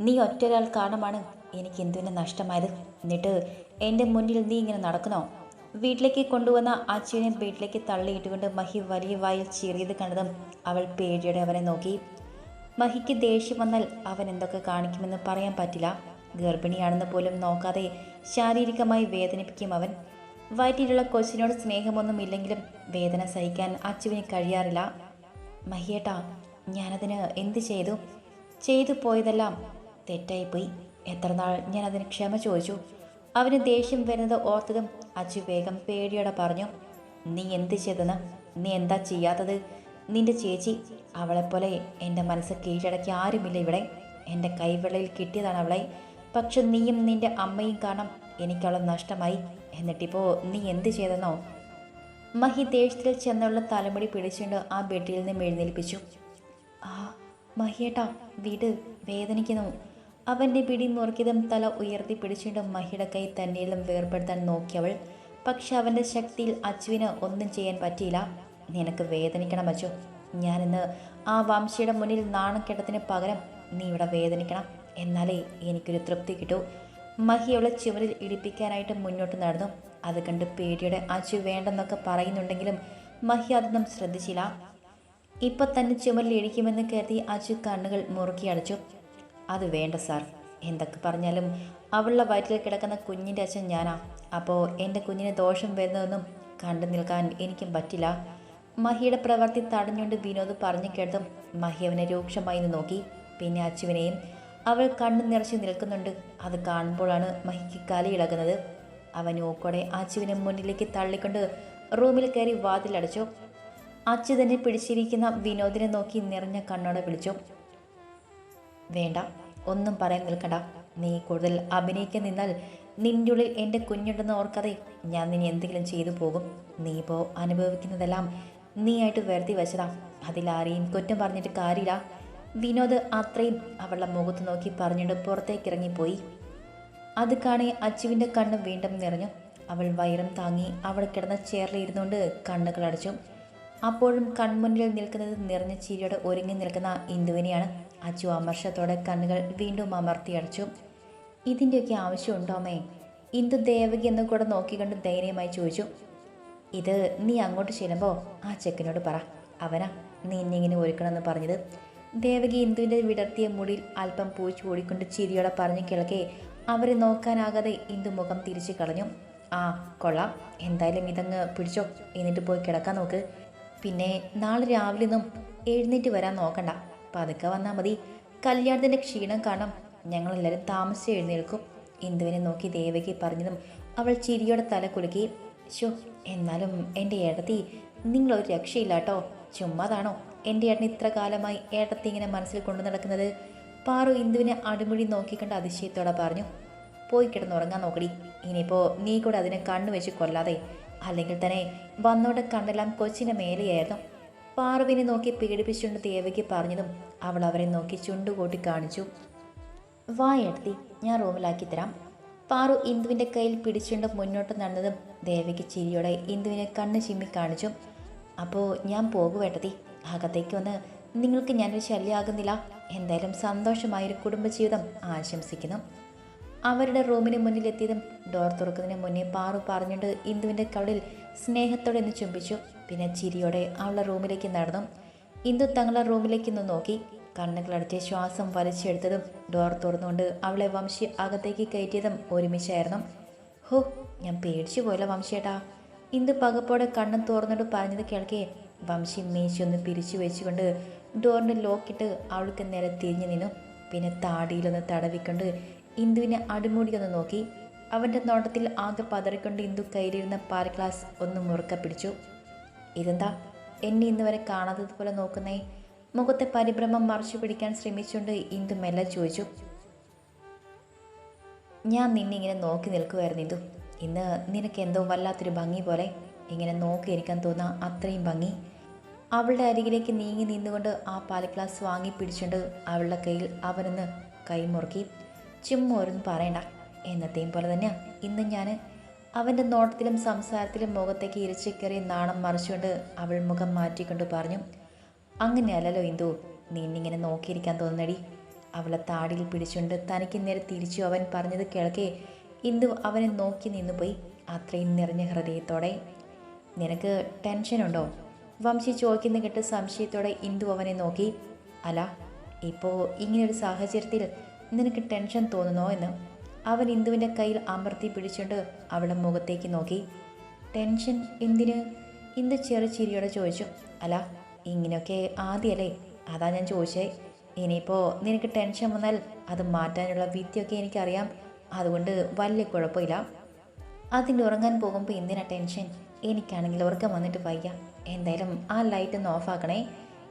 നീ ഒറ്റൊരാൾ കാരണമാണ് എനിക്ക് എന്തുവിനെ നഷ്ടമായത്? എന്നിട്ട് എന്റെ മുന്നിൽ നീ ഇങ്ങനെ നടക്കണോ വീട്ടിലേക്ക് കൊണ്ടുവന്ന അച്ഛനെ വീട്ടിലേക്ക് തള്ളിയിട്ടുകൊണ്ട് മഹി വലിയ വായിൽ ചീറിയത് കണ്ടതും അവൾ പേടിയോടെ അവനെ നോക്കി. മഹിക്ക് ദേഷ്യം വന്നാൽ അവൻ എന്തൊക്കെ കാണിക്കുമെന്ന് പറയാൻ പറ്റില്ല. ഗർഭിണിയാണെന്ന് പോലും നോക്കാതെ ശാരീരികമായി വേദനിപ്പിക്കും അവൻ. വയറ്റിലുള്ള കൊച്ചിനോട് സ്നേഹമൊന്നും ഇല്ലെങ്കിലും വേദന സഹിക്കാൻ അച്ചുവിന് കഴിയാറില്ല. മഹിയേട്ടാ ഞാനതിന് എന്ത് ചെയ്തു? ചെയ്തു പോയതെല്ലാം തെറ്റായിപ്പോയി. എത്ര നാൾ ഞാൻ അതിന് ക്ഷമ ചോദിച്ചു. അവന് ദേഷ്യം വരുന്നത് ഓർത്തതും അച്ചു വേഗം പേടിയോടെ പറഞ്ഞു നീ എന്ത് ചെയ്തെന്ന്? നീ എന്താ ചെയ്യാത്തത്? നിന്റെ ചേച്ചി അവളെപ്പോലെ എന്റെ മനസ്സ് കീഴടക്കി ആരുമില്ല ഇവിടെ. എന്റെ കൈവെള്ളയിൽ കിട്ടിയതാണ് അവളെ. പക്ഷെ നീയും നിന്റെ അമ്മയും കാരണം എനിക്കവളെ നഷ്ടമായി. എന്നിട്ടിപ്പോൾ നീ എന്ത് ചെയ്തെന്നോ? മഹി ദേഷ്യത്തിൽ ചെന്നുള്ള തലമുടി പിടിച്ചുകൊണ്ട് ആ ബെഡിൽ നിന്ന് എഴുന്നേൽപ്പിച്ചു. ആ മഹിയേട്ടാ വീട് വേദനിക്കുന്നു. അവന്റെ പിടി മുറുക്കിയതും തല ഉയർത്തി പിടിച്ചുകൊണ്ട് മഹിയുടെ കൈ തന്നെയിലും വേർപെടുത്താൻ നോക്കിയവൾ പക്ഷെ അവന്റെ ശക്തിയിൽ അച്ചുവിന് ഒന്നും ചെയ്യാൻ പറ്റിയില്ല. നിനക്ക് വേദനിക്കണം അച്ചു ഞാനിന്ന് ആ വംശയുടെ മുന്നിൽ നാണക്കെട്ടത്തിന് പകരം നീ ഇവിടെ വേദനിക്കണം. എന്നാലേ എനിക്കൊരു തൃപ്തി കിട്ടൂ. മഹി അവളെ ചുമരിൽ ഇടിപ്പിക്കാനായിട്ട് മുന്നോട്ട് നടന്നു. അത് കണ്ട് പേടിയുടെ അച്ചു വേണ്ടെന്നൊക്കെ പറയുന്നുണ്ടെങ്കിലും മഹി അതൊന്നും ശ്രദ്ധിച്ചില്ല. ഇപ്പം തന്നെ ചുമരിൽ ഇടിക്കുമെന്ന് കരുതി അച്ചു കണ്ണുകൾ മുറുക്കി അടച്ചു. അത് വേണ്ട സാർ. എന്തൊക്കെ പറഞ്ഞാലും അവളുടെ വയറ്റിൽ കിടക്കുന്ന കുഞ്ഞിന്റെ അച്ഛൻ ഞാനാ. അപ്പോൾ എന്റെ കുഞ്ഞിന് ദോഷം വരുന്നതൊന്നും കണ്ടു നിൽക്കാൻ എനിക്കും പറ്റില്ല. മഹിയുടെ പ്രവൃത്തി തടഞ്ഞുകൊണ്ട് വിനോദ് പറഞ്ഞു കേട്ടതും മഹി അവനെ രൂക്ഷമായി നോക്കി. പിന്നെ അച്ചുവിനെയും അവൾ കണ്ണു നിറച്ച് നിൽക്കുന്നുണ്ട്. അത് കാണുമ്പോഴാണ് മഹിക്ക് കലിയിളകുന്നത് അവൻ ഓക്കോടെ അച്ചുവിനെ മുന്നിലേക്ക് തള്ളിക്കൊണ്ട് റൂമിൽ കയറി വാതിലടച്ചു. അച്ചു തന്നെ പിടിച്ചിരിക്കുന്ന വിനോദിനെ നോക്കി നിറഞ്ഞ കണ്ണോടെ വിളിച്ചു. വേണ്ട. ഒന്നും പറയാൻ നിൽക്കണ്ട. നീ കൂടുതൽ അഭിനയിക്കാൻ നിന്നാൽ നിന്റെ ഉള്ളിൽ എന്റെ കുഞ്ഞുണ്ടെന്ന് ഓർക്കാതെ ഞാൻ നിന്നെ എന്തെങ്കിലും ചെയ്തു പോകും. നീ ഇപ്പോൾ അനുഭവിക്കുന്നതെല്ലാം നീയായിട്ട് വരുത്തി വെച്ചതാ. അതിലാരെയും കുറ്റം പറഞ്ഞിട്ട് കാര്യമില്ല. വിനോദ് അത്രയും അവളുടെ മുഖത്ത് നോക്കി പറഞ്ഞിട്ട് പുറത്തേക്ക് ഇറങ്ങിപ്പോയി അത് കാണി അച്ചുവിന്റെ കണ്ണ് വീണ്ടും നിറഞ്ഞു. അവൾ വയറും താങ്ങി അവിടെ കിടന്ന ചെയറിൽ ഇരുന്നുകൊണ്ട് കണ്ണുകൾ അടച്ചു അപ്പോഴും കൺമുന്നിൽ നിൽക്കുന്നത് നിറഞ്ഞ ചിരിയോടെ ഒരുങ്ങി നിൽക്കുന്ന ഇന്ദുവിനെയാണ്. അച്ചു അമർഷത്തോടെ കണ്ണുകൾ വീണ്ടും അമർത്തി അടച്ചു. ഇതിന്റെയൊക്കെ ആവശ്യമുണ്ടോമേ ഇന്ദു ദേവകി എന്നും കൂടെ നോക്കിക്കൊണ്ട് ധൈര്യമായി ചോദിച്ചു. ഇത് നീ അങ്ങോട്ട് ചെല്ലുമ്പോൾ ആ ചെക്കനോട് പറ. അവനാ നീ ഇന്നിങ്ങനെ ഒരുക്കണമെന്ന് പറഞ്ഞത്. ദേവകി ഇന്ദുവിന്റെ വിടർത്തിയ മുടിയിൽ അല്പം പൂച്ചു ഓടിക്കൊണ്ട് ചിരിയോടെ പറഞ്ഞു കിളക്കെ അവരെ നോക്കാനാകാതെ ഇന്ദു മുഖം തിരിച്ചു കളഞ്ഞു. ആ കൊള്ളാം. എന്തായാലും ഇതങ്ങ് പിടിച്ചോ. എന്നിട്ട് പോയി കിടക്കാൻ നോക്ക്. പിന്നെ നാളെ രാവിലെ ഒന്നും എഴുന്നേറ്റ് വരാൻ നോക്കണ്ട. പതുക്കെ വന്നാൽ മതി. കല്യാണത്തിന്റെ ക്ഷീണം കാണാം ഞങ്ങളെല്ലാവരും താമസിച്ച് എഴുന്നേൽക്കും. ഇന്ദുവിനെ നോക്കി ദേവകി പറഞ്ഞതും അവൾ ചിരിയോടെ തല കുലുക്കി. ശോ എന്നാലും എന്റെ ഏട്ടത്തി നിങ്ങളൊരു രക്ഷയില്ലാട്ടോ. ചുമ്മാതാണോ എന്റെ ഏട്ടൻ ഇത്ര കാലമായി ഏട്ടത്തി ഇങ്ങനെ മനസ്സിൽ കൊണ്ടു നടക്കുന്നത്? പാറു ഇന്ദുവിനെ അടിമുടി നോക്കിക്കണ്ട അതിശയത്തോടെ പറഞ്ഞു പോയി കിടന്നുറങ്ങാൻ നോക്കടി. ഇനിയിപ്പോൾ നീ കൂടെ അതിനെ കണ്ണു വെച്ച് കൊല്ലാതെ. അല്ലെങ്കിൽ തന്നെ വന്നോടെ കണ്ണെല്ലാം കൊച്ചിന്റെ മേലെയായിരുന്നു. പാറുവിനെ നോക്കി പീഡിപ്പിച്ചുകൊണ്ട് ദേവയ്ക്ക് പറഞ്ഞതും അവൾ അവരെ നോക്കി ചുണ്ടുകൂട്ടി കാണിച്ചു. വായെടുത്തി ഞാൻ റൂമിലാക്കി തരാം. പാറു ഇന്ദുവിന്റെ കയ്യിൽ പിടിച്ചുകൊണ്ട് മുന്നോട്ട് നടന്നതും ദേവയ്ക്ക് ചിരിയോടെ ഇന്ദുവിനെ കണ്ണ് ചിമ്മി കാണിച്ചു. അപ്പോൾ ഞാൻ പോകുവേട്ടതി അകത്തേക്ക് വന്ന് നിങ്ങൾക്ക് ഞാനൊരു ശല്യമാകുന്നില്ല എന്തായാലും സന്തോഷമായൊരു കുടുംബജീവിതം ആശംസിക്കുന്നു. അവരുടെ റൂമിന് മുന്നിലെത്തിയതും ഡോർ തുറക്കുന്നതിന് മുന്നേ പാറു പറഞ്ഞുകൊണ്ട് ഇന്ദുവിന്റെ കവളിൽ സ്നേഹത്തോടെ ഒന്ന് ചുംബിച്ചു. പിന്നെ ചിരിയോടെ അവളുടെ റൂമിലേക്ക് നടന്നു. ഇന്ദു തങ്ങളുടെ റൂമിലേക്ക് ഒന്ന് നോക്കി. കണ്ണുകളടച്ച് ശ്വാസം വലിച്ചെടുത്തതും ഡോർ തുറന്നുകൊണ്ട് അവളെ വംശി അകത്തേക്ക് കയറ്റിയതും ഒരുമിച്ചായിരുന്നു. ഹോ ഞാൻ പേടിച്ചു പോയില്ല വംശിയേട്ടാ. ഇന്ദു പകപ്പോടെ കണ്ണും തുറന്നിട്ട് പറഞ്ഞത് കേൾക്കേ. വംശി മേശയൊന്ന് പിരിച്ചു വെച്ചുകൊണ്ട് ഡോറിന് ലോക്കിട്ട് അവൾക്ക് നേരെ തിരിഞ്ഞു നിന്നു. പിന്നെ താടിയിലൊന്ന് തടവിക്കൊണ്ട് ഇന്ദുവിനെ അടിമുടിയൊന്ന് നോക്കി. അവന്റെ നോട്ടത്തിൽ ആകെ പതറിക്കൊണ്ട് ഇന്ദു കയ്യിലിരുന്ന പാൽ ഗ്ലാസ് ഒന്ന് മുറുക്ക പിടിച്ചു. ഇതെന്താ? എന്നെ ഇന്ന് വരെ കാണാത്തതുപോലെ നോക്കുന്നേ. മുഖത്തെ പരിഭ്രമം മറച്ചു പിടിക്കാൻ ശ്രമിച്ചുകൊണ്ട് ഇന്ദു മെല്ലെ ചോദിച്ചു. ഞാൻ നിന്നെ ഇങ്ങനെ നോക്കി നിൽക്കുമായിരുന്നു ഇന്ദു. ഇന്ന് നിനക്ക് എന്തോ വല്ലാത്തൊരു ഭംഗി പോലെ ഇങ്ങനെ നോക്കിയിരിക്കാൻ തോന്നാ അത്രയും ഭംഗി. അവളുടെ അരികിലേക്ക് നീങ്ങി നിന്നുകൊണ്ട് ആ പാൽ ഗ്ലാസ് വാങ്ങി പിടിച്ചുകൊണ്ട് അവളുടെ കയ്യിൽ അവനൊന്ന് കൈമുറുക്കി. ചുമ്മാ ഓരോന്നും പറയണ്ട. എന്നത്തെയും പോലെ തന്നെയാണ് ഇന്ന് ഞാൻ അവന്റെ നോട്ടത്തിലും സംസാരത്തിലും മുഖത്തേക്ക് ഇരച്ചിക്കറി നാണം മറിച്ചുകൊണ്ട് അവൾ മുഖം മാറ്റിക്കൊണ്ട് പറഞ്ഞു അങ്ങനെയല്ലല്ലോ ഇന്ദു നിന്നിങ്ങനെ നോക്കിയിരിക്കാൻ തോന്നടി അവളെ താടിയിൽ പിടിച്ചുകൊണ്ട് തനിക്ക് നേരെ തിരിച്ചു അവൻ പറഞ്ഞത് കേൾക്കെ. ഇന്ദു അവനെ നോക്കി നിന്നുപോയി അത്രയും നിറഞ്ഞ ഹൃദയത്തോടെ. നിനക്ക് ടെൻഷനുണ്ടോ? വംശി ചോദിക്കുന്ന കേട്ട് സംശയത്തോടെ ഇന്ദു അവനെ നോക്കി. അല്ല ഇപ്പോൾ ഇങ്ങനെയൊരു സാഹചര്യത്തിൽ നിനക്ക് ടെൻഷൻ തോന്നുന്നോ എന്ന്? അവൻ ഇന്ദുവിന്റെ കയ്യിൽ അമർത്തി പിടിച്ചുകൊണ്ട് അവളെ മുഖത്തേക്ക് നോക്കി. ടെൻഷൻ? എന്തിന്? ഇന്ദു ചെറു ചിരിയോടെ ചോദിച്ചു. അല്ല ഇങ്ങനെയൊക്കെ ആദ്യമല്ലേ അതാ ഞാൻ ചോദിച്ചേ. ഇനിയിപ്പോൾ നിനക്ക് ടെൻഷൻ വന്നാൽ അത് മാറ്റാനുള്ള വിദ്യയൊക്കെ എനിക്കറിയാം. അതുകൊണ്ട് വലിയ കുഴപ്പമില്ല. അതിന് ഉറങ്ങാൻ പോകുമ്പോൾ എന്തിനാ ടെൻഷൻ? എനിക്കാണെങ്കിൽ ഉറക്കം വന്നിട്ട് വയ്യ. എന്തായാലും ആ ലൈറ്റ് ഒന്ന് ഓഫാക്കണേ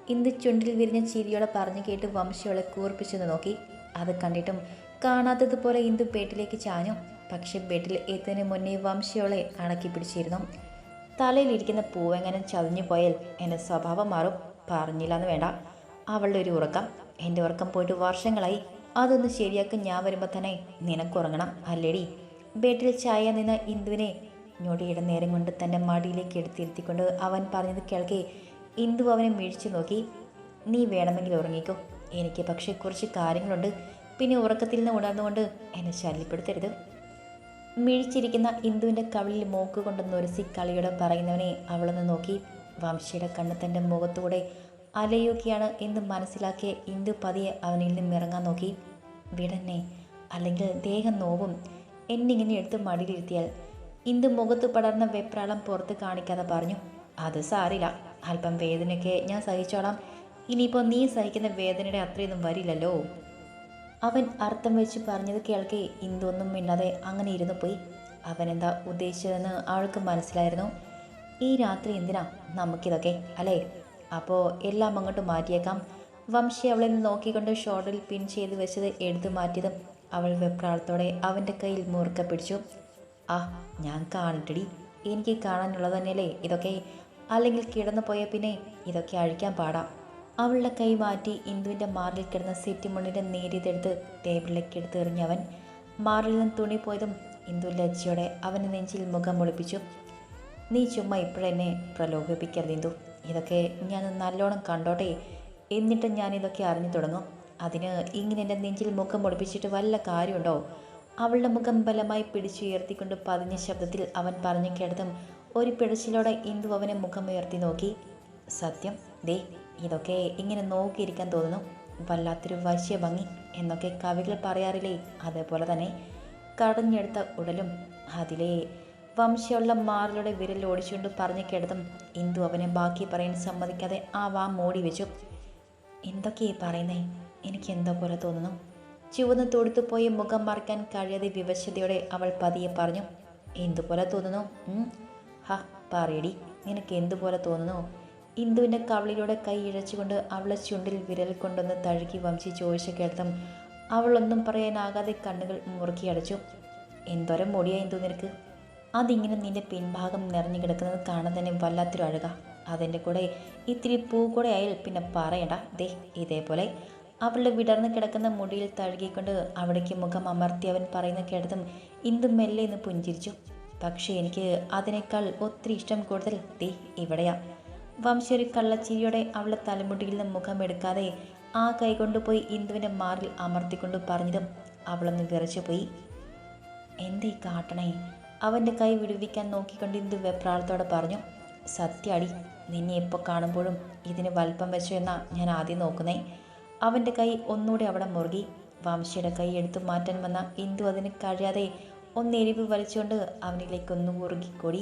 ഇന്ത് ചുണ്ടിൽ വിരിഞ്ഞ ചിരിയോടെ പറഞ്ഞു കേട്ട് വംശയോളെ കൂർപ്പിച്ചെന്ന് നോക്കി. അത് കണ്ടിട്ടും കാണാത്തതുപോലെ ഇന്ദു ബെഡിലേക്ക് ചാഞ്ഞു. പക്ഷെ ബെഡിൽ എത്തുന്നതിന് മുന്നേ വംശയോളെ അണക്കി പിടിച്ചിരുന്നു. തലയിലിരിക്കുന്ന പൂവെങ്ങനെ ചതഞ്ഞു പോയാൽ എന്റെ സ്വഭാവം മാറും. പറഞ്ഞില്ലെന്ന് വേണ്ട. അവളുടെ ഒരു ഉറക്കം. എന്റെ ഉറക്കം പോയിട്ട് വർഷങ്ങളായി. അതൊന്ന് ശരിയാക്കി ഞാൻ വരുമ്പോൾ തന്നെ നിനക്കുറങ്ങണം അല്ലേടി? ബെഡിൽ ചായ നിന്ന ഇന്ദുവിനെ ഞൊടിയുടെ നേരം കൊണ്ട് തന്റെ മടിയിലേക്ക് എടുത്തിരുത്തിക്കൊണ്ട് അവൻ പറഞ്ഞത് കേൾക്കെ. ഇന്ദു അവനെ മിഴിച്ചു നോക്കി. നീ വേണമെങ്കിൽ ഉറങ്ങിക്കോ. എനിക്ക് പക്ഷേ കുറച്ച് കാര്യങ്ങളുണ്ട്. പിന്നെ ഉറക്കത്തിൽ നിന്ന് ഉണർന്നുകൊണ്ട് എന്നെ ശല്യപ്പെടുത്തരുത്. മിഴിച്ചിരിക്കുന്ന ഇന്ദുവിന്റെ കവിളിൽ മൂക്ക് കൊണ്ട് നൊരസി കളിയോടെ പറയുന്നവനെ അവളൊന്ന് നോക്കി. വംശയുടെ കണ്ണ് തന്റെ മുഖത്തൂടെ അലയുകയാണ് എന്ന് മനസ്സിലാക്കിയ ഇന്ദു പതിയെ അവനിൽ നിന്നും ഇറങ്ങാൻ നോക്കി. വിടന്നെ അല്ലെങ്കിൽ ദേഹം നോവും. എന്നിങ്ങനെ എടുത്ത് മടിയിലിരുത്തിയാൽ ഇന്ദു മുഖത്ത് പടർന്ന വെപ്രാളം പുറത്ത് കാണിക്കാതെ പറഞ്ഞു അത് സാറില്ല അല്പം വേദനയൊക്കെ ഞാൻ സഹിച്ചോളാം. ഇനിയിപ്പോൾ നീ സഹിക്കുന്ന വേദനയുടെ അത്രയൊന്നും വരില്ലല്ലോ. അവൻ അർത്ഥം വെച്ച് പറഞ്ഞത് കേൾക്കെ ഇന്തൊന്നും മിണ്ടാതെ അങ്ങനെ ഇരുന്നു പോയി. അവൻ എന്താ ഉദ്ദേശിച്ചതെന്ന് അവൾക്ക് മനസ്സിലായിരുന്നു. ഈ രാത്രി എന്തിനാ നമുക്കിതൊക്കെ അല്ലേ? അപ്പോൾ എല്ലാം അങ്ങോട്ട് മാറ്റിയേക്കാം. വംശി അവളെ നോക്കിക്കൊണ്ട് ഷോർട്ടിൽ പിൻ ചെയ്ത് വെച്ചത് എടുത്തു മാറ്റിയതും അവൾ വെപ്രാളത്തോടെ അവന്റെ കയ്യിൽ മുറുക്ക പിടിച്ചു. ആ ഞാൻ കാണട്ടടി. എനിക്ക് കാണാനുള്ളത് തന്നെയല്ലേ ഇതൊക്കെ? അല്ലെങ്കിൽ കിടന്നു പോയ പിന്നെ ഇതൊക്കെ അഴിക്കാൻ പാടാം. അവളുടെ കൈ മാറ്റി ഇന്ദുവിന്റെ മാറിൽ കിടന്ന സെറ്റി മുണ്ണിന്റെ നേരിയതെടുത്ത് ടേബിളിലേക്ക് എടുത്തെറിഞ്ഞവൻ മാറിൽ നിന്ന് തുണി പോയതും ഇന്ദു ലജ്ജയോടെ അവന്റെ നെഞ്ചിൽ മുഖം ഒളിപ്പിച്ചു നീ ചുമ്മാ ഇപ്പോഴെന്നെ പ്രലോഭിപ്പിക്കരുത് ഇന്ദു. ഇതൊക്കെ ഞാൻ നല്ലോണം കണ്ടോട്ടെ എന്നിട്ട് ഞാൻ ഇതൊക്കെ അറിഞ്ഞു തുടങ്ങും. അതിന് ഇങ്ങനെ എന്റെ നെഞ്ചിൽ മുഖം ഒളിപ്പിച്ചിട്ട് വല്ല കാര്യമുണ്ടോ അവളുടെ മുഖം ബലമായി പിടിച്ചുയർത്തിക്കൊണ്ട് പതിഞ്ഞ ശബ്ദത്തിൽ അവൻ പറഞ്ഞു കേട്ടതും ഒരു പിടച്ചിലോടെ ഇന്ദു അവനെ മുഖം ഉയർത്തി നോക്കി. സത്യം. ദേ ഇതൊക്കെ ഇങ്ങനെ നോക്കിയിരിക്കാൻ തോന്നുന്നു. വല്ലാത്തൊരു വശ്യ ഭംഗി എന്നൊക്കെ കവികൾ പറയാറില്ലേ? അതേപോലെ തന്നെ കടഞ്ഞെടുത്ത ഉടലും അതിലെ വംശമുള്ള മാറിലൂടെ വിരൽ ഓടിച്ചുകൊണ്ട് പറഞ്ഞു കേട്ടതും ഇന്ദു അവനെ ബാക്കി പറയാൻ സമ്മതിക്കാതെ ആ വാ മൂടി വെച്ചു. എന്തൊക്കെയാ പറയുന്നേ? എനിക്ക് എന്തോ പോലെ തോന്നുന്നു. ചുവന്ന് തൊടുത്തു പോയി മുഖം മറക്കാൻ കഴിയാതെ വിവശതയോടെ അവൾ പതിയെ പറഞ്ഞു എന്തുപോലെ തോന്നുന്നു? ഹ പറയടി. നിനക്ക് എന്തുപോലെ തോന്നുന്നു? ഇന്ദുവിന്റെ കവളിലൂടെ കൈ ഇഴച്ചുകൊണ്ട് അവളെ ചുണ്ടിൽ വിരൽ കൊണ്ടൊന്ന് തഴുകി വംശി ചോദിച്ച കേൾത്തം അവളൊന്നും പറയാനാകാതെ കണ്ണുകൾ മുറുക്കി അടച്ചു. എന്തോരം മുടിയാ ഇന്ദു നിനക്ക്? അതിങ്ങനെ നിന്റെ പിൻഭാഗം നിറഞ്ഞു കിടക്കുന്നത് കാണാൻ തന്നെ വല്ലാത്തൊരു അഴക. അതിന്റെ കൂടെ ഇത്തിരി പൂ കൂടെ ആയാൽ പിന്നെ പറയണ്ട. ദേ ഇതേപോലെ. അവളുടെ വിടർന്നു കിടക്കുന്ന മുടിയിൽ തഴുകിക്കൊണ്ട് അവിടേക്ക് മുഖം അമർത്തി അവൻ പറയുന്ന കേട്ടതും ഇന്ദു മെല്ലെ എന്ന് പുഞ്ചിരിച്ചു. പക്ഷേ എനിക്ക് അതിനേക്കാൾ ഒത്തിരി ഇഷ്ടം കൂടുതൽ ദേ ഇവിടെയാ. വംശി ഒരു കള്ളച്ചിരിയോടെ അവളെ തലമുടിയിൽ നിന്ന് മുഖം എടുക്കാതെ ആ കൈകൊണ്ടുപോയി ഇന്ദുവിനെ മാറിൽ അമർത്തിക്കൊണ്ട് പറഞ്ഞതും അവളൊന്ന് വിറച്ചു പോയി എന്തേ കാട്ടണേ? അവന്റെ കൈ വിടുവിക്കാൻ നോക്കിക്കൊണ്ട് ഇന്ദു വെപ്രാളത്തോടെ പറഞ്ഞു സത്യാടി നിന്നെ എപ്പോൾ കാണുമ്പോഴും ഇതിന് വലിപ്പം വെച്ചു എന്നാ ഞാൻ ആദ്യം നോക്കുന്നേ. അവന്റെ കൈ ഒന്നുകൂടി അവിടെ മുറുകി വംശിയുടെ കൈ എടുത്തു മാറ്റാൻ വന്ന ഇന്ദു അതിന് കഴിയാതെ ഒന്നെരിവ് വലിച്ചുകൊണ്ട് അവനിലേക്ക് ഒന്ന് കുറുകിക്കൂടി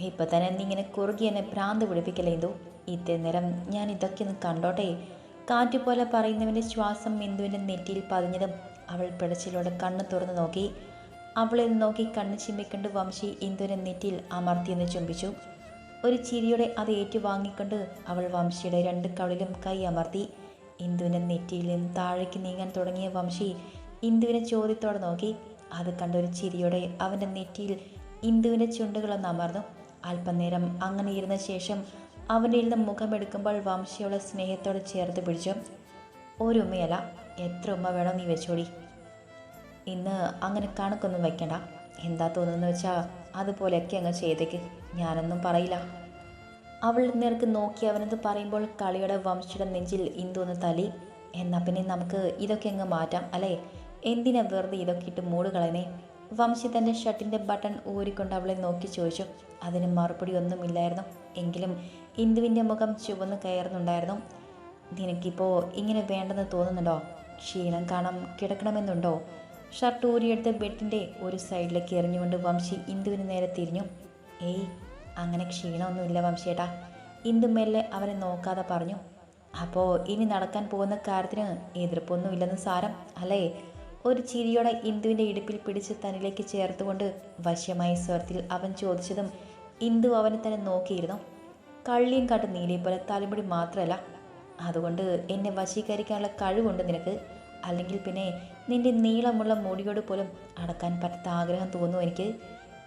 ഇപ്പം തന്നെ ഇങ്ങനെ കുറുകി എന്നെ ഭ്രാന്ത് പിടിപ്പിക്കലേന്തോ ഇന്ദു? നേരം ഞാൻ ഇതൊക്കെ ഒന്ന് കണ്ടോട്ടെ? കാറ്റുപോലെ പറയുന്നവന്റെ ശ്വാസം ബിന്ദുവിന്റെ നെറ്റിയിൽ പതിഞ്ഞതും അവൾ പിടച്ചിലൂടെ കണ്ണ് തുറന്നു നോക്കി. അവളെ നോക്കി കണ്ണ് ചിമ്മിക്കൊണ്ട് വംശി ഇന്ദുവിനെ നെറ്റിയിൽ അമർത്തിയെന്ന് ചുംബിച്ചു. ഒരു ചിരിയോടെ അത് ഏറ്റുവാങ്ങിക്കൊണ്ട് അവൾ വംശിയുടെ രണ്ട് കവിളിലും കൈ അമർത്തി. ഇന്ദുവിന്റെ നെറ്റിയിൽ നിന്ന് താഴേക്ക് നീങ്ങാൻ തുടങ്ങിയ വംശി ഇന്ദുവിനെ ചോദ്യത്തോടെ നോക്കി. അത് കണ്ട ഒരു ചിരിയോടെ അവന്റെ നെറ്റിയിൽ ഇന്ദുവിന്റെ ചുണ്ടുകളൊന്ന് അമർന്നു. അല്പനേരം അങ്ങനെ ഇരുന്ന ശേഷം അവന്റെ നിന്ന് മുഖമെടുക്കുമ്പോൾ വംശിയോളെ സ്നേഹത്തോടെ ചേർത്ത് പിടിച്ചു. ഒരു ഉമ്മയല്ല എത്ര ഉമ്മ വേണം നീ വെച്ചോടി. ഇന്ന് അങ്ങനെ കണക്കൊന്നും വെക്കണ്ട. എന്താ തോന്നുന്നു വെച്ചാൽ അതുപോലെയൊക്കെ അങ്ങ് ചെയ്തേക്ക്. ഞാനൊന്നും പറയില്ല. അവൾ നേർക്ക് നോക്കി അവനത് പറയുമ്പോൾ കളിയുടെ വംശയുടെ നെഞ്ചിൽ ഇന്തോന്ന് തലി എന്നാൽ പിന്നെ നമുക്ക് ഇതൊക്കെ അങ്ങ് മാറ്റാം അല്ലേ? എന്തിനാ വെറുതെ ഇതൊക്കെ ഇട്ട് മൂട് വംശി തന്റെ ഷർട്ടിന്റെ ബട്ടൺ ഊരിക്കൊണ്ട് അവളെ നോക്കി ചോദിച്ചു. അതിന് മറുപടി ഒന്നുമില്ലായിരുന്നു. എങ്കിലും ഇന്ദുവിന്റെ മുഖം ചുവന്ന് കയറുന്നുണ്ടായിരുന്നു. നിനക്കിപ്പോൾ ഇങ്ങനെ വേണ്ടെന്ന് തോന്നുന്നുണ്ടോ? ക്ഷീണം കാണാൻ കിടക്കണമെന്നുണ്ടോ? ഷർട്ട് ഊരിയെടുത്ത് ബെഡിന്റെ ഒരു സൈഡിലേക്ക് എറിഞ്ഞുകൊണ്ട് വംശി ഇന്ദുവിന് നേരെ തിരിഞ്ഞു. ഏയ് അങ്ങനെ ക്ഷീണമൊന്നുമില്ല വംശിയേട്ടാ ഇന്ദു മെല്ലെ അവനെ നോക്കാതെ പറഞ്ഞു. അപ്പോൾ ഇനി നടക്കാൻ പോകുന്ന കാര്യത്തിന് എതിർപ്പൊന്നുമില്ലെന്ന് സാരം അല്ലേ? ഒരു ചിരിയോടെ ഇന്ദുവിന്റെ ഇടുപ്പിൽ പിടിച്ച് തനിലേക്ക് ചേർത്തുകൊണ്ട് വശ്യമായ സ്വരത്തിൽ അവൻ ചോദിച്ചതും ഇന്ദു അവനെ തന്നെ നോക്കിയിരുന്നു. കള്ളിയും കാട്ട് നീലയും പോലെ തലമുടി മാത്രമല്ല. അതുകൊണ്ട് എന്നെ വശീകരിക്കാനുള്ള കഴിവുണ്ട് നിനക്ക്. അല്ലെങ്കിൽ പിന്നെ നിന്റെ നീളമുള്ള മുടിയോട് പോലും അടക്കാൻ പറ്റാത്ത ആഗ്രഹം തോന്നുന്നു എനിക്ക്.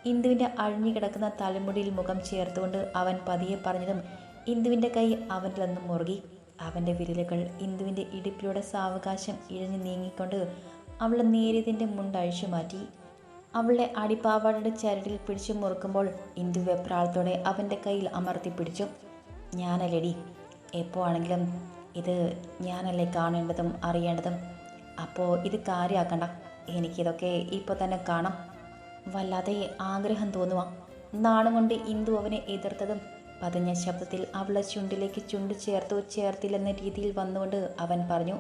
ഇന്ദുവിന്റെ അഴിഞ്ഞു കിടക്കുന്ന തലമുടിയിൽ മുഖം ചേർത്തുകൊണ്ട് അവൻ പതിയെ പറഞ്ഞതും ഇന്ദുവിന്റെ കൈ അവനിൽ നിന്നും മുറുകി. അവന്റെ വിരലുകൾ ഇന്ദുവിന്റെ ഇടുപ്പിലൂടെ സാവകാശം ഇഴഞ്ഞു നീങ്ങിക്കൊണ്ട് അവളെ നേരിയതിന്റെ മുണ്ടഴിച്ചു മാറ്റി. അവളെ അടിപ്പാവാടയുടെ ചരടിൽ പിടിച്ചു മുറുക്കുമ്പോൾ ഇന്ദു വെപ്രാളത്തോടെ അവന്റെ കയ്യിൽ അമർത്തി പിടിച്ചു. ഞാനല്ലേടി എപ്പോൾ ആണെങ്കിലും ഇത് ഞാനല്ലേ കാണേണ്ടതും അറിയേണ്ടതും? അപ്പോൾ ഇത് കാര്യമാക്കണ്ട എനിക്കിതൊക്കെ ഇപ്പോൾ തന്നെ കാണാം. വല്ലാതെ ആഗ്രഹം തോന്നുവാ. നാണം കൊണ്ട് ഇന്ദു അവനെ എതിർത്തതും പതിഞ്ഞ ശബ്ദത്തിൽ അവളെ ചുണ്ടിലേക്ക് ചുണ്ട് ചേർത്തു ചേർത്തില്ലെന്ന രീതിയിൽ വന്നുകൊണ്ട് അവൻ പറഞ്ഞു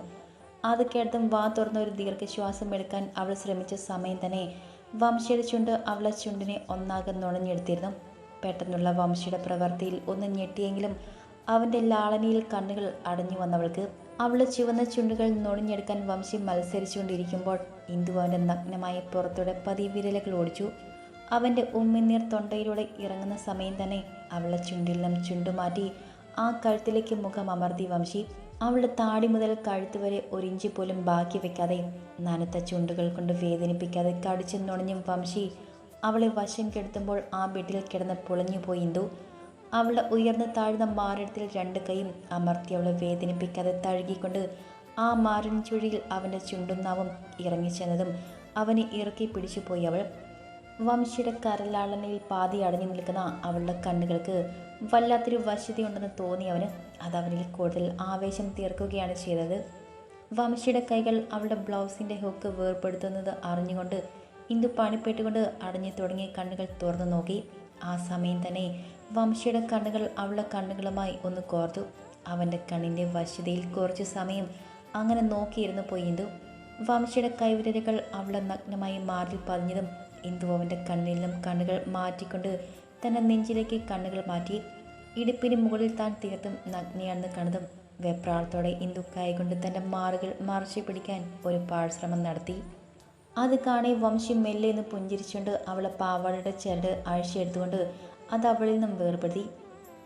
അത് കേട്ടതും വാ തുറന്ന ഒരു ദീർഘശ്വാസം എടുക്കാൻ അവൾ ശ്രമിച്ച സമയം തന്നെ വംശയുടെ ചുണ്ട് അവളെ ചുണ്ടിനെ ഒന്നാകെ നുണഞ്ഞെടുത്തിരുന്നു പെട്ടെന്നുള്ള വംശയുടെ പ്രവൃത്തിയിൽ ഒന്ന് ഞെട്ടിയെങ്കിലും അവന്റെ ലാളനിയിൽ കണ്ണുകൾ അടഞ്ഞു വന്നവൾക്ക് അവളെ ചുവന്ന ചുണ്ടുകൾ നുണഞ്ഞെടുക്കാൻ വംശി മത്സരിച്ചുകൊണ്ടിരിക്കുമ്പോൾ ഇന്ദു അവന്റെ നഗ്നമായ പുറത്തൂടെ പതിവിരലുകൾ ഓടിച്ചു. അവന്റെ ഉമ്മിനീർ തൊണ്ടയിലൂടെ ഇറങ്ങുന്ന സമയം തന്നെ അവളുടെ ചുണ്ടിൽ നിന്നും ചുണ്ടുമാറ്റി ആ കഴുത്തിലേക്ക് മുഖം അമർത്തി വംശി അവളുടെ താടി മുതൽ കഴുത്ത് വരെ ഒരിഞ്ച് പോലും ബാക്കി വെക്കാതെ നനത്ത ചുണ്ടുകൾ കൊണ്ട് വേദനിപ്പിക്കാതെ കടിച്ചു നുണഞ്ഞും വംശി അവളെ വശം കെടുത്തുമ്പോൾ ആ ബെഡിൽ കിടന്ന് പൊളിഞ്ഞുപോയി ഇന്ദു. അവളുടെ ഉയർന്ന താഴ്ന്ന മാറിടത്തിൽ രണ്ട് കൈയും അമർത്തി അവളെ വേദനിപ്പിക്കാതെ തഴുകിക്കൊണ്ട് ആ മാറിൻ ചുഴിയിൽ അവന്റെ ചുണ്ടും നാവും ഇറങ്ങിച്ചെന്നതും അവനെ ഇറക്കി പിടിച്ചുപോയി അവൾ. വംശിയുടെ കരലാളനയിൽ പാതി അടഞ്ഞു നിൽക്കുന്ന അവളുടെ കണ്ണുകൾക്ക് വല്ലാത്തൊരു വശ്യതയുണ്ടെന്ന് തോന്നി അവന്. അതവനിൽ കൂടുതൽ ആവേശം തീർക്കുകയാണ് ചെയ്തത്. വംശിയുടെ കൈകൾ അവളുടെ ബ്ലൗസിന്റെ ഹുക്ക് വേർപ്പെടുത്തുന്നത് അറിഞ്ഞുകൊണ്ട് ഇന്ദു പണിപ്പെട്ടുകൊണ്ട് അടഞ്ഞു തുടങ്ങിയ കണ്ണുകൾ തുറന്നു നോക്കി. ആ സമയം തന്നെ വംശിയുടെ കണ്ണുകൾ അവളുടെ കണ്ണുകളുമായി ഒന്ന് കോർത്തു. അവന്റെ കണ്ണിന്റെ വശ്യതയിൽ കുറച്ചു സമയം അങ്ങനെ നോക്കിയിരുന്നു പോയി ഇന്ദു. വംശിയുടെ കൈവിരലുകൾ അവളുടെ നഗ്നമായി മാറിൽ പതിഞ്ഞതും ഇന്ദു കണ്ണിലും കണ്ണിൽ നിന്നും കണ്ണുകൾ മാറ്റിക്കൊണ്ട് തന്റെ നെഞ്ചിലേക്ക് കണ്ണുകൾ മാറ്റി ഇടുപ്പിന് മുകളിൽ താൻ തീർത്തും നഗ്നിയാണെന്ന് കണ്ടതും വെപ്രാളത്തോടെ ഇന്ദു കൈകൊണ്ട് തന്റെ മാറുകൾ മറച്ചു പിടിക്കാൻ ഒരു പാഴ്ശ്രമം നടത്തി. അത് കാണി വംശി മെല്ലെ എന്ന് പുഞ്ചിരിച്ചുകൊണ്ട് അവളെ പാവാടയുടെ ചരട് അഴിച്ചെടുത്തുകൊണ്ട് അത് അവളിൽ നിന്നും വേർപെടുത്തി.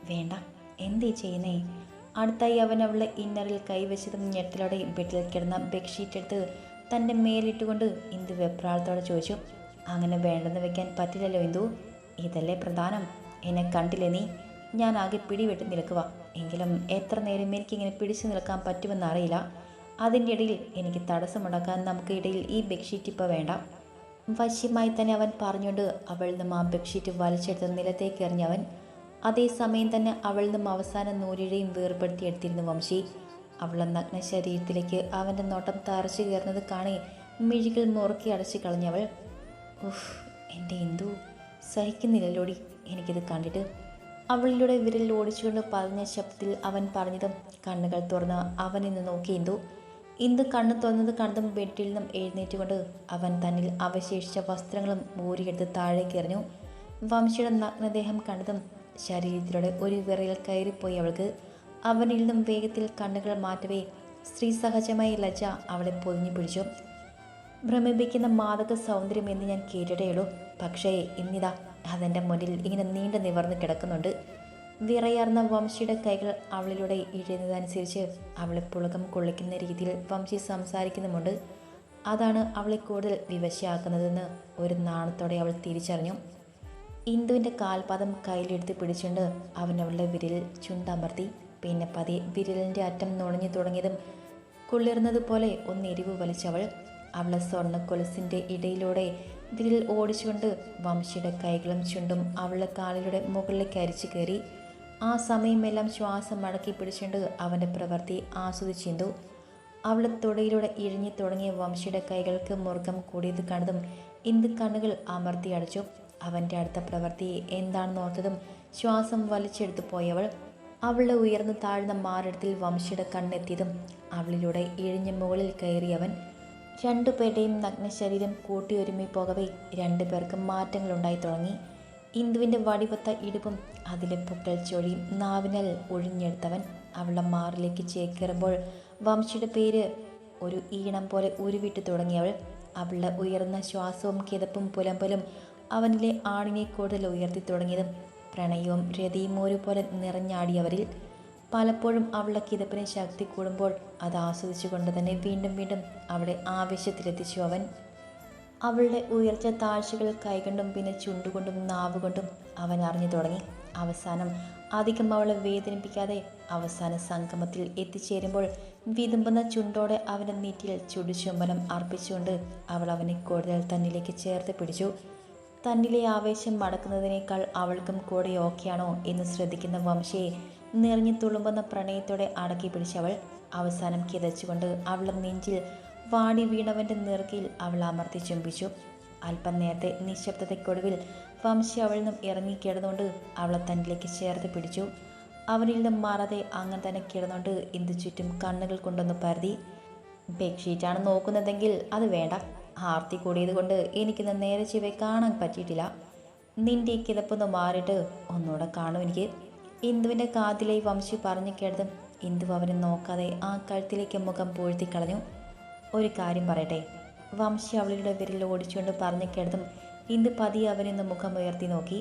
വേണ്ട എന്തേ ചെയ്യുന്നേ അടുത്തായി അവൻ അവളെ ഇന്നറിൽ കൈവച്ചതും ഞെട്ടലോടെ ബെഡിൽ കിടന്ന ബെഡ്ഷീറ്റ് എടുത്ത് തന്റെ മേലിട്ടുകൊണ്ട് ഇന്ദു വെപ്രാളത്തോടെ ചോദിച്ചു. അങ്ങനെ വേണ്ടെന്ന് വെക്കാൻ പറ്റില്ലല്ലോ ഇന്ദു. ഇതല്ലേ പ്രധാനം. എന്നെ കണ്ടില്ലേ നീ? ഞാൻ ആകെ പിടിവെട്ടി നിൽക്കുക. എങ്കിലും എത്ര നേരം എനിക്കിങ്ങനെ പിടിച്ചു നിൽക്കാൻ പറ്റുമെന്ന് അറിയില്ല. അതിന്റെ ഇടയിൽ എനിക്ക് തടസ്സമുണ്ടാക്കാൻ നമുക്ക് ഇടയിൽ ഈ ബെഡ്ഷീറ്റ് ഇപ്പോൾ വേണ്ട. വശ്യമായി തന്നെ അവൻ പറഞ്ഞുകൊണ്ട് അവളിൽ നിന്നും ആ ബെഡ്ഷീറ്റ് വലിച്ചെടുത്ത് നിലത്തേക്ക് എറിഞ്ഞവൻ. അതേസമയം തന്നെ അവളിൽ നിന്നും അവസാന നൂലിഴയും വേർപ്പെടുത്തിയെടുത്തിരുന്നു വംശി. അവളെ നഗ്ന ശരീരത്തിലേക്ക് അവന്റെ നോട്ടം തറച്ചു കയറുന്നത് കാണി മിഴികൾ മുറുക്കി അടച്ചു കളഞ്ഞവൾ. ഉഫ് എന്റെ എന്തു സഹിക്കുന്നില്ലല്ലോടി. എനിക്കിത് കണ്ടിട്ട് അവളിലൂടെ വിരൽ ഓടിച്ചുകൊണ്ട് പറഞ്ഞ ശബ്ദത്തിൽ അവൻ പറഞ്ഞതും കണ്ണുകൾ തുറന്ന് അവൻ ഇന്ന് നോക്കി ഇന്ദു. ഇന്ദു കണ്ണു തുറന്നത് കണ്ടതും ബെഡിൽ നിന്നും എഴുന്നേറ്റുകൊണ്ട് അവൻ തന്നിൽ അവശേഷിച്ച വസ്ത്രങ്ങളും ഊരിയെടുത്ത് താഴേക്ക് എറിഞ്ഞു. വംശയുടെ നഗ്നദേഹം കണ്ടതും ശരീരത്തിലൂടെ ഒരു വിറയിൽ കയറിപ്പോയി അവൾക്ക്. അവനിൽ നിന്നും വേഗത്തിൽ കണ്ണുകൾ മാറ്റവേ സ്ത്രീ സഹജമായ ലജ്ജ അവളെ പൊതിഞ്ഞു പിടിച്ചു. ഭ്രമിപ്പിക്കുന്ന മാതക സൗന്ദര്യം എന്ന് ഞാൻ കേട്ടിട്ടേയുള്ളൂ. പക്ഷേ ഇന്നിതാ അതെന്റെ മുന്നിൽ ഇങ്ങനെ നീണ്ടു നിവർന്ന് കിടക്കുന്നുണ്ട്. വിറയാർന്ന വംശിയുടെ കൈകൾ അവളിലൂടെ ഇഴയുന്നതനുസരിച്ച് അവളെ പുളകം കൊള്ളിക്കുന്ന രീതിയിൽ വംശി സംസാരിക്കുന്നുമുണ്ട്. അതാണ് അവളെ കൂടുതൽ വിവശയാക്കുന്നതെന്ന് ഒരു നാണത്തോടെ അവൾ തിരിച്ചറിഞ്ഞു. ഇന്ദുവിന്റെ കാൽപാദം കയ്യിലെടുത്ത് പിടിച്ചുകൊണ്ട് അവൻ അവളുടെ വിരലിൽ ചുണ്ടമർത്തി പിന്നെ പതിയെ വിരലിന്റെ അറ്റം നുണഞ്ഞു തുടങ്ങിയതും കുളിർന്നതുപോലെ ഒന്ന് എരിവ് വലിച്ചവൾ അവളെ സ്വർണക്കൊലസിന്റെ ഇടയിലൂടെ ഇതിൽ ഓടിച്ചുകൊണ്ട് വംശിയുടെ കൈകളും ചുണ്ടും അവളുടെ കാലിലൂടെ മുകളിലേക്ക് അരിച്ചു കയറി. ആ സമയമെല്ലാം ശ്വാസം മടക്കി പിടിച്ചുകൊണ്ട് അവന്റെ പ്രവൃത്തി ആസ്വദിച്ചിന്തു അവളുടെ തുടയിലൂടെ ഇഴിഞ്ഞു തുടങ്ങിയ വംശിയുടെ കൈകൾക്ക് മുറുക്കം കൂടിയത് കണ്ടതും ഇന്ത് കണ്ണുകൾ അമർത്തി അടച്ചു. അവന്റെ അടുത്ത പ്രവൃത്തി എന്താണെന്ന് ഓർത്തതും ശ്വാസം വലിച്ചെടുത്തു പോയവൾ അവളുടെ ഉയർന്നു താഴ്ന്ന മാറിടത്തിൽ വംശിയുടെ കണ്ണെത്തിയതും അവളിലൂടെ ഇഴിഞ്ഞ മുകളിൽ കയറിയവൻ രണ്ടുപേരുടെയും നഗ്നശരീരം കൂട്ടിയൊരുമി പോകവേ രണ്ടുപേർക്കും മാറ്റങ്ങളുണ്ടായി തുടങ്ങി. ഇന്ദുവിന്റെ വടിവത്ത ഇടുപ്പും അതിലെ പൊട്ടൽ ചൊഴിയും നാവിനാൽ ഒഴിഞ്ഞെടുത്തവൻ അവളുടെ മാറിലേക്ക് ചേക്കേറുമ്പോൾ വംശിയുടെ പേര് ഒരു ഈണം പോലെ ഉരുവിട്ട് തുടങ്ങിയവൾ അവളുടെ ഉയർന്ന ശ്വാസവും കിതപ്പും പുലമ്പലും അവനിലെ ആണിനെ കൂടുതൽ ഉയർത്തി തുടങ്ങിയതും പ്രണയവും രതിയും ഒരുപോലെ നിറഞ്ഞാടിയവരിൽ പലപ്പോഴും അവളുടെ കിതപ്പിന് ശക്തി കൂടുമ്പോൾ അത് ആസ്വദിച്ചുകൊണ്ട് തന്നെ വീണ്ടും വീണ്ടും അവളെ ആവേശത്തിലെത്തിച്ചു അവൻ. അവളുടെ ഉയർച്ച താഴ്ചകൾ കൈകൊണ്ടും പിന്നെ ചുണ്ടുകൊണ്ടും നാവുകൊണ്ടും അവൻ അറിഞ്ഞു തുടങ്ങി. അവസാനം അധികം അവളെ വേദനിപ്പിക്കാതെ അവസാന സംഗമത്തിൽ എത്തിച്ചേരുമ്പോൾ വിതുമ്പുന്ന ചുണ്ടോടെ അവന്റെ നീറ്റിൽ ചുടുചുംബനം അർപ്പിച്ചുകൊണ്ട് അവൾ അവനെ കൂടുതൽ തന്നിലേക്ക് ചേർത്ത് പിടിച്ചു. തന്നിലെ ആവേശം മടക്കുന്നതിനേക്കാൾ അവൾക്കും കൂടെ ഓക്കെയാണോ എന്ന് ശ്രദ്ധിക്കുന്ന വംശയെ നിറഞ്ഞു തുളുമ്പുന്ന പ്രണയത്തോടെ അടക്കി പിടിച്ചവൾ അവസാനം കിതച്ചുകൊണ്ട് അവളുടെ നെഞ്ചിൽ വാടി വീണവന്റെ നെറുകയിൽ അവൾ അമർത്തി ചുംബിച്ചു. അല്പം നേരത്തെ നിശബ്ദതയ്ക്കൊടുവിൽ വംശി അവളിൽ നിന്നും ഇറങ്ങിക്കിടന്നുകൊണ്ട് അവളെ തന്നിലേക്ക് ചേർത്ത് പിടിച്ചു. അവനിൽ നിന്നും മാറാതെ അങ്ങനെ തന്നെ കിടന്നുകൊണ്ട് ഇന്ത് ചുറ്റും കണ്ണുകൾ കൊണ്ടൊന്ന് പരതി. ബെഡ്ഷീറ്റാണ് നോക്കുന്നതെങ്കിൽ അത് വേണ്ട. ആർത്തി കൂടിയത് കൊണ്ട് എനിക്കിന്ന് നേരെ ചിവയെ കാണാൻ പറ്റിയിട്ടില്ല. നിന്റെ ഈ കിതപ്പൊന്ന് മാറിയിട്ട് ഒന്നുകൂടെ കാണും എനിക്ക്. ഇന്ദുവിന്റെ കാതിലെ വംശി പറഞ്ഞു കേട്ടതും ഇന്ദു അവനെ നോക്കാതെ ആ കഴുത്തിലേക്ക് മുഖം പൂഴ്ത്തി കളഞ്ഞു. ഒരു കാര്യം പറയട്ടെ വംശി അവളുടെ വിരൽ ഓടിച്ചുകൊണ്ട് പറഞ്ഞു കേട്ടതും ഇന്ദു പതിയെ അവനിന്ന് മുഖം ഉയർത്തി നോക്കി.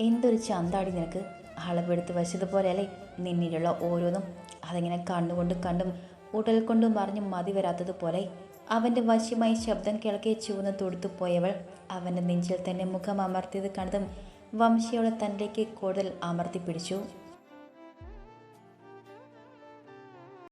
എന്തൊരു ചന്താടി നിനക്ക് അളവെടുത്ത് വശതുപോലെയല്ലേ നിന്നിലുള്ള ഓരോന്നും. അതിങ്ങനെ കണ്ണുകൊണ്ട് കണ്ടും ഉടൽ കൊണ്ടും മറിഞ്ഞും മതി വരാത്തതുപോലെ. അവന്റെ വശ്യമായി ശബ്ദം കിളക്കെ ചുവന്ന് തൊടുത്തു പോയവൾ അവന്റെ നെഞ്ചിൽ തന്നെ മുഖം അമർത്തിയത് കണ്ടതും വംശിയോടെ തന്നിലേക്ക് കൂടുതൽ അമർത്തി പിടിച്ചു